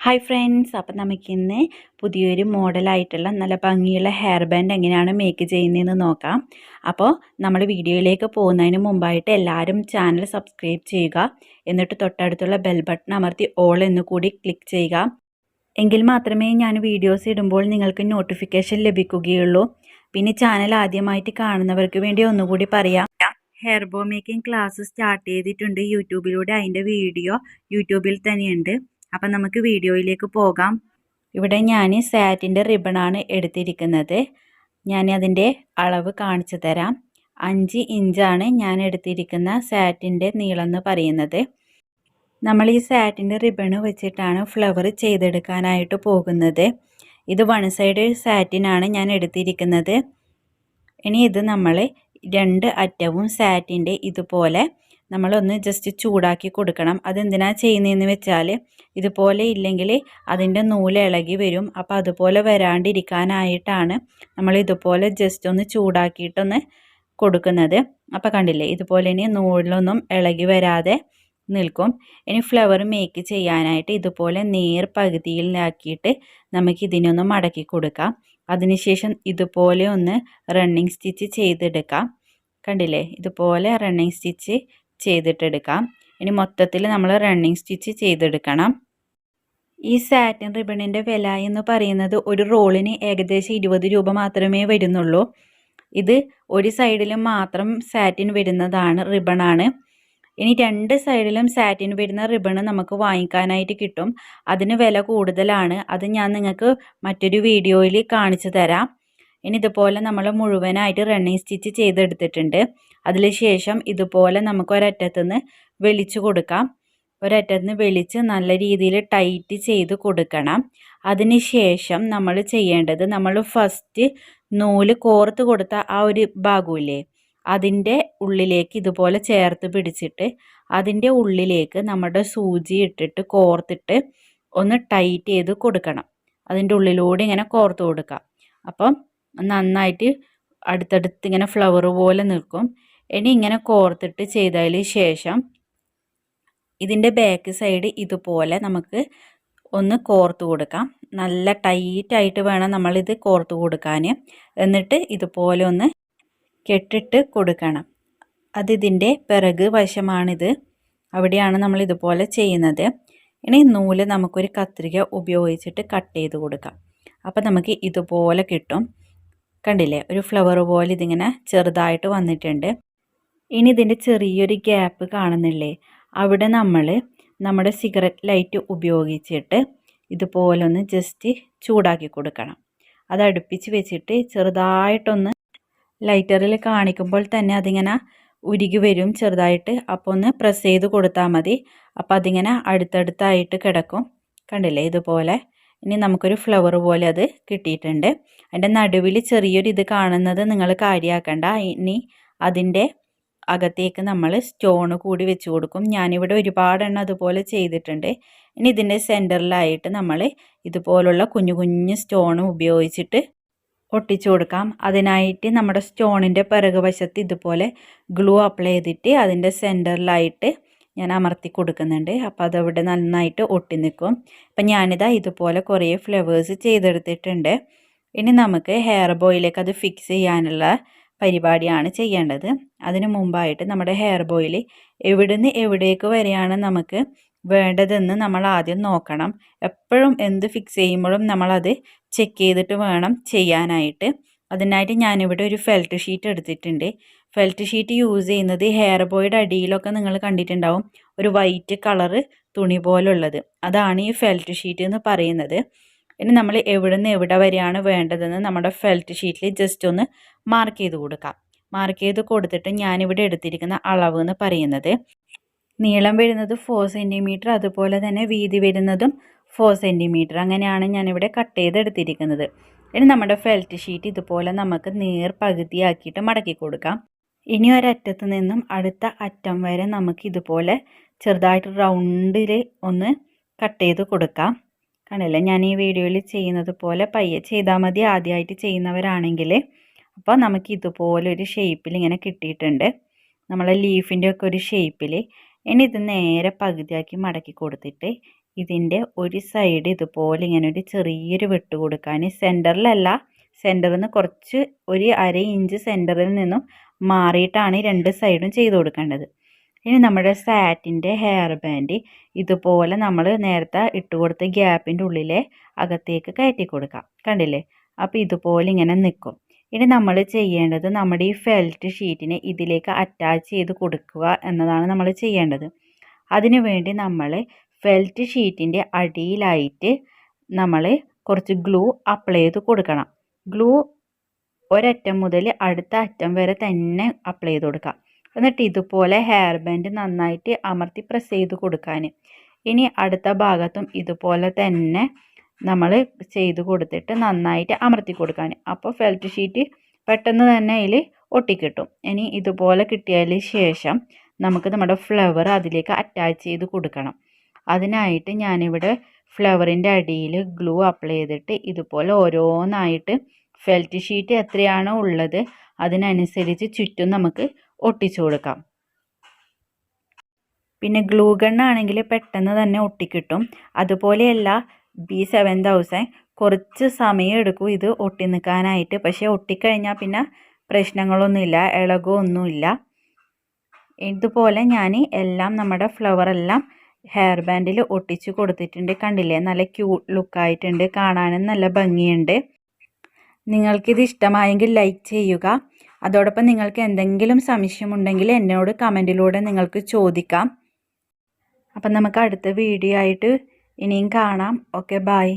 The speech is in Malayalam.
ഹായ് ഫ്രണ്ട്സ് അപ്പം നമുക്കിന്ന് പുതിയൊരു മോഡലായിട്ടുള്ള നല്ല ഭംഗിയുള്ള ഹെയർ ബാൻഡ് എങ്ങനെയാണ് മേക്ക് ചെയ്യുന്നതെന്ന് നോക്കാം. അപ്പോൾ നമ്മൾ വീഡിയോയിലേക്ക് പോകുന്നതിന് മുമ്പായിട്ട് എല്ലാവരും ചാനൽ സബ്സ്ക്രൈബ് ചെയ്യുക. എന്നിട്ട് തൊട്ടടുത്തുള്ള ബെൽ ബട്ടൺ അമർത്തി ഓൾ എന്ന് കൂടി ക്ലിക്ക് ചെയ്യുക. എങ്കിൽ മാത്രമേ ഞാൻ വീഡിയോസ് ഇടുമ്പോൾ നിങ്ങൾക്ക് നോട്ടിഫിക്കേഷൻ ലഭിക്കുകയുള്ളൂ. പിന്നെ ചാനൽ ആദ്യമായിട്ട് കാണുന്നവർക്ക് വേണ്ടി ഒന്നുകൂടി പറയാം. Hair bow making class start ചെയ്തിട്ടുണ്ട്. യൂട്യൂബിലൂടെ അതിന്റെ വീഡിയോ യൂട്യൂബിൽ തന്നെയുണ്ട്. അപ്പം നമുക്ക് വീഡിയോയിലേക്ക് പോകാം. ഇവിടെ ഞാൻ സാറ്റിന്റെ റിബണാണ് എടുത്തിരിക്കുന്നത്. ഞാൻ അതിന്റെ അളവ് കാണിച്ചു തരാം. അഞ്ച് ഇഞ്ചാണ് ഞാൻ എടുത്തിരിക്കുന്ന സാറ്റിന്റെ നീളം എന്ന് പറയുന്നത്. നമ്മൾ ഈ സാറ്റിന്റെ റിബണ് വെച്ചിട്ടാണ് ഫ്ലവർ ചെയ്തെടുക്കാനായിട്ട് പോകുന്നത്. ഇത് വൺ സൈഡ് സാറ്റിനാണ് ഞാൻ എടുത്തിരിക്കുന്നത്. ഇനി ഇത് നമ്മൾ രണ്ട് അറ്റവും സാറ്റിന്റെ ഇതുപോലെ നമ്മളൊന്ന് ജസ്റ്റ് ചൂടാക്കി കൊടുക്കണം. അതെന്തിനാ ചെയ്യുന്നതെന്ന് വെച്ചാൽ ഇതുപോലെ ഇല്ലെങ്കിൽ അതിന്റെ നൂൽ ഇളകി വരും. അപ്പോൾ അതുപോലെ വരാണ്ടിരിക്കാനായിട്ടാണ് നമ്മൾ ഇതുപോലെ ജസ്റ്റ് ഒന്ന് ചൂടാക്കിയിട്ടൊന്ന് കൊടുക്കുന്നത്. അപ്പോൾ കണ്ടില്ലേ ഇതുപോലെ ഇനി നൂലിലൊന്നും ഇളകി വരാതെ നിൽക്കും. ഇനി ഫ്ലവർ മേക്ക് ചെയ്യാനായിട്ട് ഇതുപോലെ നേർ പകുതിയിലാക്കിയിട്ട് നമുക്ക് ഇതിനൊന്ന് മടക്കി കൊടുക്കാം. അതിനുശേഷം ഇതുപോലെ ഒന്ന് റണ്ണിങ് സ്റ്റിച്ച് ചെയ്തെടുക്കാം. കണ്ടില്ലേ ഇതുപോലെ റണ്ണിങ് സ്റ്റിച്ച് ചെയ്തിട്ടെടുക്കാം. ഇനി മൊത്തത്തിൽ നമ്മൾ റണ്ണിങ് സ്റ്റിച്ച് ചെയ്തെടുക്കണം. ഈ സാറ്റിൻ റിബണിന്റെ വില എന്ന് പറയുന്നത് ഒരു റോളിന് ഏകദേശം ഇരുപത് രൂപ മാത്രമേ വരുന്നുള്ളൂ. ഇത് ഒരു സൈഡിലും മാത്രം സാറ്റിൻ വരുന്നതാണ് റിബണാണ് ഇനി രണ്ട് സൈഡിലും സാറ്റിൻ വരുന്ന റിബണ് നമുക്ക് വാങ്ങിക്കാനായിട്ട് കിട്ടും. അതിന് വില കൂടുതലാണ്. അത് ഞാൻ നിങ്ങൾക്ക് മറ്റൊരു വീഡിയോയിൽ കാണിച്ചു തരാം. ഇനി ഇതുപോലെ നമ്മൾ മുഴുവനായിട്ട് റണ്ണിങ് സ്റ്റിച്ച് ചെയ്തെടുത്തിട്ടുണ്ട്. അതിന് ശേഷം ഇതുപോലെ നമുക്ക് ഒരറ്റത്തുനിന്ന് വെളിച്ച് കൊടുക്കാം. ഒരറ്റത്തുനിന്ന് വെളിച്ച് നല്ല രീതിയിൽ ടൈറ്റ് ചെയ്ത് കൊടുക്കണം. അതിന് ശേഷം നമ്മൾ ചെയ്യേണ്ടത് നമ്മൾ ഫസ്റ്റ് നൂൽ കോർത്ത് കൊടുത്ത ആ ഒരു ഭാഗമില്ലേ അതിന്റെ ഉള്ളിലേക്ക് ഇതുപോലെ ചേർത്ത് പിടിച്ചിട്ട് അതിന്റെ ഉള്ളിലേക്ക് നമ്മുടെ സൂചി ഇട്ടിട്ട് കോർത്തിട്ട് ഒന്ന് ടൈറ്റ് ചെയ്ത് കൊടുക്കണം. അതിന്റെ ഉള്ളിലൂടെ ഇങ്ങനെ കോർത്ത് കൊടുക്കാം. അപ്പം നന്നായിട്ട് അടുത്തടുത്ത് ഇങ്ങനെ ഫ്ലവർ പോലെ നിൽക്കും. ഇനി ഇങ്ങനെ കോർത്തിട്ട് ചെയ്തതിന് ശേഷം ഇതിന്റെ ബാക്ക് സൈഡ് ഇതുപോലെ നമുക്ക് ഒന്ന് കോർത്ത് കൊടുക്കാം. നല്ല ടൈറ്റായിട്ട് വേണം നമ്മളിത് കോർത്ത് കൊടുക്കാൻ എന്നിട്ട് ഇതുപോലെ ഒന്ന് കെട്ടിട്ട് കൊടുക്കണം. അതിതിന്റെ പിറക് വശമാണിത്. അവിടെയാണ് നമ്മൾ ഇതുപോലെ ചെയ്യുന്നത്. ഇനി നൂൽ നമുക്കൊരു കത്രിക ഉപയോഗിച്ചിട്ട് കട്ട് ചെയ്ത് കൊടുക്കാം. അപ്പോൾ നമുക്ക് ഇതുപോലെ കിട്ടും. കണ്ടില്ലേ? ഒരു ഫ്ലവർ പോലെ ഇതിങ്ങനെ ചെറുതായിട്ട് വന്നിട്ടുണ്ട്. ഇനി ഇതിന്റെ ചെറിയൊരു ഗ്യാപ്പ് കാണുന്നില്ലേ? അവിടെ നമ്മൾ നമ്മുടെ സിഗരറ്റ് ലൈറ്റ് ഉപയോഗിച്ചിട്ട് ഇതുപോലൊന്ന് ജസ്റ്റ് ചൂടാക്കി കൊടുക്കണം. അത് അടുപ്പിച്ച് വെച്ചിട്ട് ചെറുതായിട്ടൊന്ന് ലൈറ്ററിൽ കാണിക്കുമ്പോൾ തന്നെ അതിങ്ങനെ ഉരുകി വരും ചെറുതായിട്ട്. അപ്പോൾ ഒന്ന് പ്രസ് ചെയ്ത് കൊടുത്താൽ മതി. അപ്പോൾ അതിങ്ങനെ അടുത്തടുത്തായിട്ട് കിടക്കും. കണ്ടില്ലേ? ഇതുപോലെ. ഇനി നമുക്കൊരു ഫ്ലവർ പോലെ അത് കിട്ടിയിട്ടുണ്ട്. അതിന്റെ നടുവിൽ ചെറിയൊരു ഇത് കാണുന്നത് നിങ്ങൾ കാര്യമാക്കണ്ട ഇനി അതിന്റെ അകത്തേക്ക് നമ്മൾ സ്റ്റോൺ കൂടി വെച്ച് കൊടുക്കും. ഞാനിവിടെ ഒരുപാടെണ്ണം അതുപോലെ ചെയ്തിട്ടുണ്ട്. ഇനി ഇതിന്റെ സെന്ററിലായിട്ട് നമ്മൾ ഇതുപോലുള്ള കുഞ്ഞു കുഞ്ഞു സ്റ്റോൺ ഉപയോഗിച്ചിട്ട് ഒട്ടിച്ചു കൊടുക്കാം. അതിനായിട്ട് നമ്മുടെ സ്റ്റോണിന്റെ പിറകുവശത്ത് ഇതുപോലെ ഗ്ലൂ അപ്ലൈ ചെയ്തിട്ട് അതിന്റെ സെന്ററിലായിട്ട് ഞാൻ അമർത്തി കൊടുക്കുന്നുണ്ട്. അപ്പോൾ അതവിടെ നന്നായിട്ട് ഒട്ടി നിൽക്കും അപ്പം ഞാനിതാ ഇതുപോലെ കുറേ ഫ്ലവേഴ്സ് ചെയ്തെടുത്തിട്ടുണ്ട്. ഇനി നമുക്ക് ഹെയർ ബോയിലേക്ക് അത് ഫിക്സ് ചെയ്യാനുള്ള പരിപാടിയാണ് ചെയ്യേണ്ടത്. അതിനു മുമ്പായിട്ട് നമ്മുടെ ഹെയർ ബോയിൽ എവിടുന്ന് എവിടേക്ക് വരെയാണ് നമുക്ക് വേണ്ടതെന്ന് നമ്മൾ ആദ്യം നോക്കണം. എപ്പോഴും എന്ത് ഫിക്സ് ചെയ്യുമ്പോഴും നമ്മളത് ചെക്ക് ചെയ്തിട്ട് വേണം ചെയ്യാനായിട്ട്. അതിനായിട്ട് ഞാനിവിടെ ഒരു ഫെൽറ്റ് ഷീറ്റ് എടുത്തിട്ടുണ്ട്. ഫെൽറ്റ് ഷീറ്റ് യൂസ് ചെയ്യുന്നത് ഹെയർ ബോയുടെ അടിയിലൊക്കെ നിങ്ങൾ കണ്ടിട്ടുണ്ടാവും. ഒരു വൈറ്റ് കളറ് തുണി പോലുള്ളത്. അതാണ് ഈ ഫെൽറ്റ് ഷീറ്റ് എന്ന് പറയുന്നത്. ഇനി നമ്മൾ എവിടെ നിന്ന് എവിടെ വരെയാണ് വേണ്ടതെന്ന് നമ്മുടെ ഫെൽറ്റ് ഷീറ്റിൽ ജസ്റ്റ് ഒന്ന് മാർക്ക് ചെയ്ത് കൊടുക്കാം. മാർക്ക് ചെയ്ത് കൊടുത്തിട്ട് ഞാനിവിടെ എടുത്തിരിക്കുന്ന അളവ് എന്ന് പറയുന്നത് നീളം വരുന്നത് ഫോർ സെന്റിമീറ്റർ അതുപോലെ തന്നെ വീതി വരുന്നതും ഫോർ സെന്റിമീറ്റർ അങ്ങനെയാണ് ഞാനിവിടെ കട്ട് ചെയ്തെടുത്തിരിക്കുന്നത് ഇനി നമ്മുടെ ഫെൽറ്റ് ഷീറ്റ് ഇതുപോലെ നമുക്ക് നേർ പകുതിയാക്കിയിട്ട് മടക്കി കൊടുക്കാം. ഇനി ഒരറ്റത്ത് നിന്നും അടുത്ത അറ്റം വരെ നമുക്ക് ഇതുപോലെ ചെറുതായിട്ട് റൗണ്ടിൽ ഒന്ന് കട്ട് ചെയ്ത് കൊടുക്കാം. കണ്ടില്ലേ ഞാൻ ഈ വീഡിയോയിൽ ചെയ്യുന്നത് പോലെ പയ്യെ ചെയ്താൽ മതി. ആദ്യമായിട്ട് ചെയ്യുന്നവരാണെങ്കിൽ. അപ്പോൾ നമുക്ക് ഇതുപോലെ ഒരു ഷേപ്പിൽ ഇങ്ങനെ കിട്ടിയിട്ടുണ്ട്. നമ്മളെ ലീഫിന്റെ ഒക്കെ ഒരു ഷേപ്പിൽ ഇനി ഇത് നേരെ പകുതിയാക്കി മടക്കി കൊടുത്തിട്ട് ഇതിന്റെ ഒരു സൈഡ് ഇതുപോലെ ഇങ്ങനെ ഒരു ചെറിയൊരു വെട്ട് കൊടുക്കാൻ സെന്ററിലല്ല സെന്ററിൽ നിന്ന് കുറച്ച് ഒരു അര ഇഞ്ച് സെന്ററിൽ നിന്നും മാറിയിട്ടാണ് രണ്ട് സൈഡും ചെയ്ത് കൊടുക്കേണ്ടത്. ഇനി നമ്മുടെ സാറ്റിന്റെ ഹെയർ ബാൻഡ് ഇതുപോലെ നമ്മൾ നേരത്തെ ഇട്ട് കൊടുത്ത ഗ്യാപ്പിന്റെ ഉള്ളിലെ അകത്തേക്ക് കയറ്റി കൊടുക്കാം. കണ്ടില്ലേ? അപ്പോൾ ഇതുപോലെ ഇങ്ങനെ നിൽക്കും. ഇനി നമ്മൾ ചെയ്യേണ്ടത് നമ്മുടെ ഈ ഫെൽറ്റ് ഷീറ്റിനെ ഇതിലേക്ക് അറ്റാച്ച് ചെയ്ത് കൊടുക്കുക എന്നതാണ് നമ്മൾ ചെയ്യേണ്ടത്. അതിനു വേണ്ടി നമ്മൾ ഫെൽറ്റ് ഷീറ്റിന്റെ അടിയിലായിട്ട് നമ്മൾ കുറച്ച് ഗ്ലൂ അപ്ലൈ ചെയ്ത് കൊടുക്കണം. ഗ്ലൂ ഒരറ്റം മുതൽ അടുത്ത അറ്റം വരെ തന്നെ അപ്ലൈ ചെയ്ത് കൊടുക്കുക എന്നിട്ട് ഇതുപോലെ ഹെയർ ബാൻഡ് നന്നായിട്ട് അമർത്തി പ്രസ് ചെയ്ത് കൊടുക്കാൻ. ഇനി അടുത്ത ഭാഗത്തും ഇതുപോലെ തന്നെ നമ്മൾ ചെയ്ത് കൊടുത്തിട്ട് നന്നായിട്ട് അമർത്തി കൊടുക്കാൻ. അപ്പോൾ ഫെൽറ്റ് ഷീറ്റ് പെട്ടെന്ന് തന്നെ അതിൽ ഒട്ടിക്കിട്ടും. ഇനി ഇതുപോലെ കിട്ടിയതിന് ശേഷം നമുക്ക് നമ്മുടെ ഫ്ലവർ അതിലേക്ക് അറ്റാച്ച് ചെയ്ത് കൊടുക്കണം. അതിനായിട്ട് ഞാനിവിടെ ഫ്ലവറിന്റെ അടിയിൽ ഗ്ലൂ അപ്ലൈ ചെയ്തിട്ട് ഇതുപോലെ ഓരോന്നായിട്ട് ഫെൽറ്റ് ഷീറ്റ് എത്രയാണോ ഉള്ളത് അതിനനുസരിച്ച് ചുറ്റും നമുക്ക് ഒട്ടിച്ചു കൊടുക്കാം. പിന്നെ ഗ്ലൂ ഗണ്ണാണെങ്കിൽ പെട്ടെന്ന് തന്നെ ഒട്ടിക്കിട്ടും. അതുപോലെയല്ല ബി സെവൻ തൗസൻഡ് കുറച്ച് സമയം എടുക്കും ഇത് ഒട്ടി നിൽക്കാനായിട്ട്. പക്ഷേ ഒട്ടിക്കഴിഞ്ഞാൽ പിന്നെ പ്രശ്നങ്ങളൊന്നുമില്ല ഇളകൊന്നുമില്ല ഇതുപോലെ ഞാൻ എല്ലാം നമ്മുടെ ഫ്ലവർ എല്ലാം ഹെയർ ബാൻഡിൽ ഒട്ടിച്ച് കൊടുത്തിട്ടുണ്ട്. കണ്ടില്ലേ? നല്ല ക്യൂട്ട് ലുക്കായിട്ടുണ്ട് കാണാനും നല്ല ഭംഗിയുണ്ട്. നിങ്ങൾക്കിത് ഇഷ്ടമായെങ്കിൽ ലൈക്ക് ചെയ്യുക. അതോടൊപ്പം നിങ്ങൾക്ക് എന്തെങ്കിലും സംശയമുണ്ടെങ്കിൽ എന്നോട് കമന്റിലൂടെ നിങ്ങൾക്ക് ചോദിക്കാം. അപ്പം നമുക്ക് അടുത്ത വീഡിയോ ആയിട്ട് ഇനിയും കാണാം. Okay bye